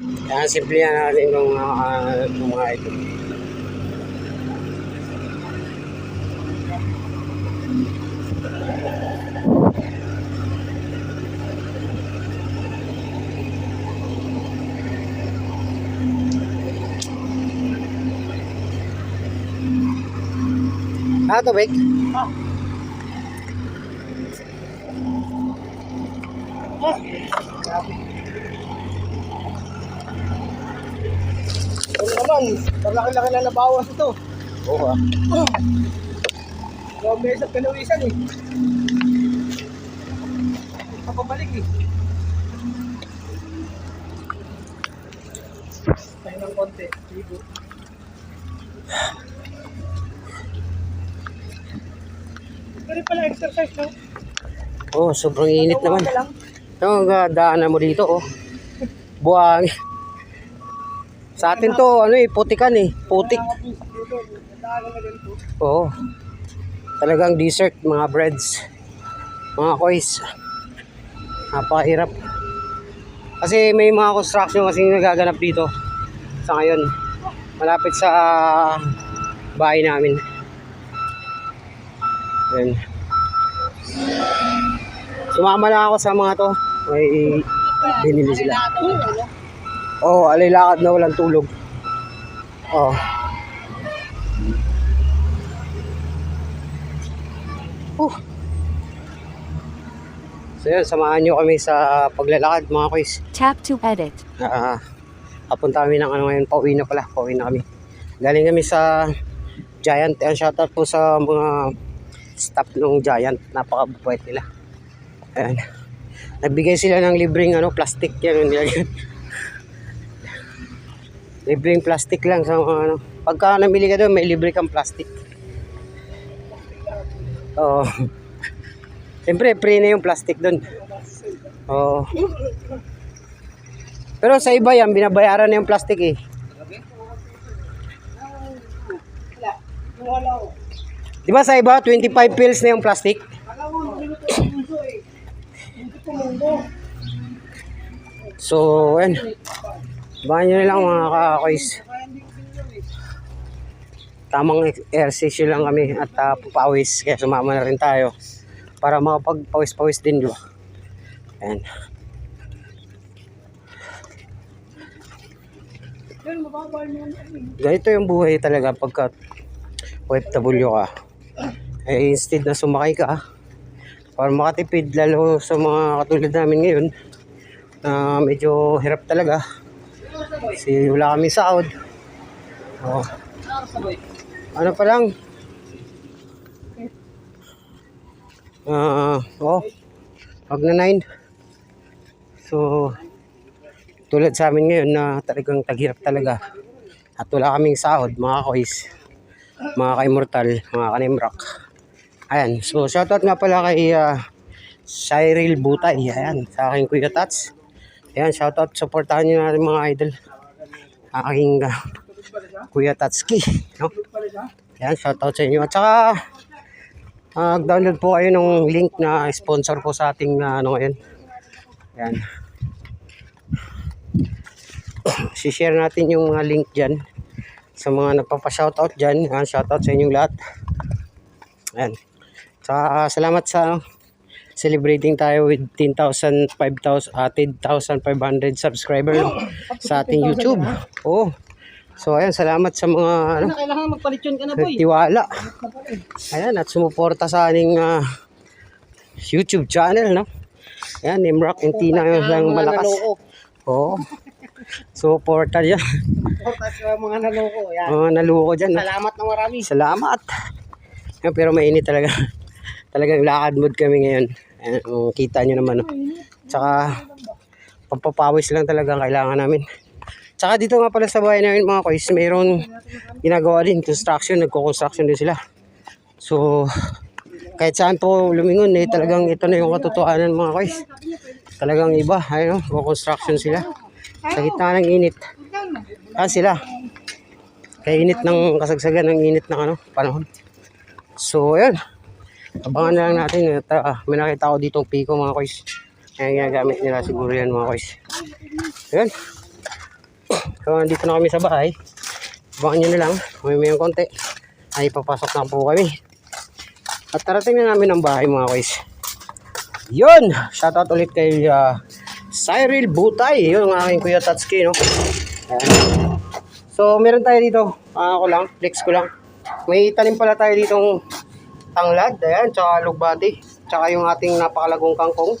Kaya simplihan natin yung uh, mga ito. Ah, tubig? Ano naman, malaki-laki na nabawas ito. Oo ah. Dalawang beses at kalawisan eh. Papabalik eh. Tayo ng konti. Ligo. Pero pala exercise no? Oh, sobrang init naman. Yung uh, daanan mo dito, oh. Buwang. Sa atin to, ano eh, putikan eh. Putik. Oo. Talagang dessert, mga breads. Mga kois. Napakahirap. Kasi may mga construction kasi nagaganap dito. Sa ngayon. Malapit sa bahay namin. Yan. Sumama na ako sa mga to. May binili sila. Oh, alilakad na walang tulog. Oh. Uh. So yun, samahan nyo kami sa paglalakad mga kuys. Tap to edit. Ah, papunta kami ng ano ngayon, pauwi na pala, pauwi na kami. Galing kami sa Giant, and shoutout po sa mga staff ng Giant, napakabait nila. Ayan. Nagbigay sila ng libreng ano, plastic yan. yung nilagyan. Libreng plastic lang sa mga ano. Pagka namili ka doon, may libre kang plastic. Oo. Siyempre, free na yung plastic doon. Oo. Pero sa iba yan, binabayaran na yung plastic eh. Di ba sa iba, 25 pills na yung plastic? So, yan. Bahan nyo lang mga kakoys. Tamang exercise lang kami at uh, papawis. Kaya sumama na rin tayo. Para makapagpawis-pawis din nyo. Ayan. Ganito yung buhay talaga pagka OFW ka. Eh, instead na sumakay ka, para makatipid, lalo sa mga katulad namin ngayon, na medyo hirap talaga. Kasi wala kami sahod. Oh. Ano pa lang? Ah, oh. Pag na 9. So, tulad sa amin ngayon na talagang taghirap talaga. At wala kaming sahod, mga kois, mga ka-immortal, mga ka-nimrock. Ayan, so shoutout nga pala kay uh, Cyril Butay. Ayan, sa aking Kuya Tats. Ayan, shoutout, supportahan nyo natin mga idol. Aking uh, Kuya Tatski. No? Ayan, shoutout sa inyo. At saka, uh, download po kayo ng link na sponsor po sa ating uh, ano ngayon. Ayan. Si-share natin yung mga link dyan sa mga nagpapa-shoutout dyan. Ayan, shoutout sa inyong lahat. Ayan. Sa, salamat sa celebrating tayo with 10,000, 5,000, uh, 10,500 subscriber sa ating YouTube. Oh. So ayan, salamat sa mga ano, Ano, kailangan magpalit yun ka na boy. tiwala. Ayan, at sumuporta sa ating ah, YouTube channel, no? Ayan, Nimrock and Tina yung lang malakas. Oo. Suporta dyan. Portas sa mga naloko. Yan. Mga naluko dyan. Salamat na marami. Salamat. Pero mainit talaga. Talagang lakad mood kami ngayon. Ayan, kung kita nyo naman. No? Tsaka, pampapawis lang talaga ang kailangan namin. Tsaka dito nga pala sa bahay namin mga kois, mayroon ginagawa din construction, nagko-construction din sila. So, kahit saan po lumingon, eh, talagang ito na yung katotohanan mga kois. Talagang iba, ayun, construction sila. Sa gitna ng init. Ah, sila. Kaya init ng kasagsagan ng init ng ano, panahon. So, ayun. Abangan na lang natin. At, ah, may nakita ko ditong piko mga kois. Kaya ginagamit nila siguro yan mga kois. Ayun. So, andito na kami sa bahay. Abangan nyo na lang. May may konti. Ay, papasok na po kami. At tarating na namin ang bahay mga guys. Yun! Shoutout ulit kay uh, Cyril Butay. Yun ang aking kuya Tatsuki, no? Ayan. So, meron tayo dito. Ah, ako lang. Flex ko lang. May tanim pala tayo ditong tanglad. Ayan, tsaka lugbati. Tsaka yung ating napakalagong kangkong.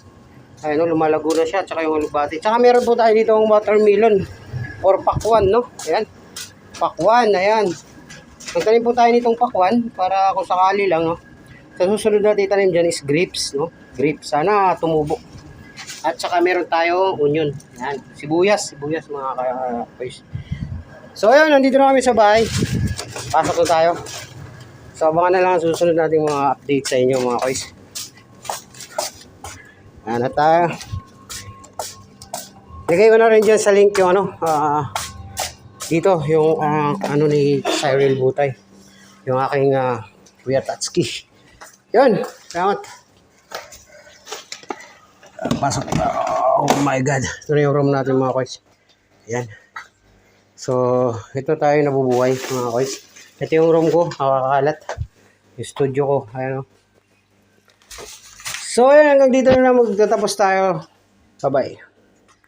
Ayan, no, lumalago na siya. Tsaka yung lugbati. Tsaka meron po tayo ditong watermelon. Or pakwan, no? Ayan. Pakwan, ayan. Magtanim po tayo nitong pakwan para kung sakali lang, no? Sa susunod natin itanim dyan is grapes, no? Grapes. Sana tumubo. At saka meron tayo onion. Yan. Sibuyas. Sibuyas mga ka-boys. So ayun, nandito na kami sa bahay. Pasok na tayo. So abangan na lang ang susunod nating mga update sa inyo mga. Yan at tayo. Lagay ko na rin dyan sa link yung ano, ah, dito yung ah, ano ni Cyril Butay. Yung aking uh, Kuya Tatsuki. Yun, salamat. Ah, pasok. Oh my God. Ito na yung room natin mga koys. Yan. So, ito tayo nabubuhay mga koys. Ito yung room ko, nakakalat. Yung studio ko, ayan o. So, ayan, hanggang dito na lang magtatapos tayo. Bye-bye.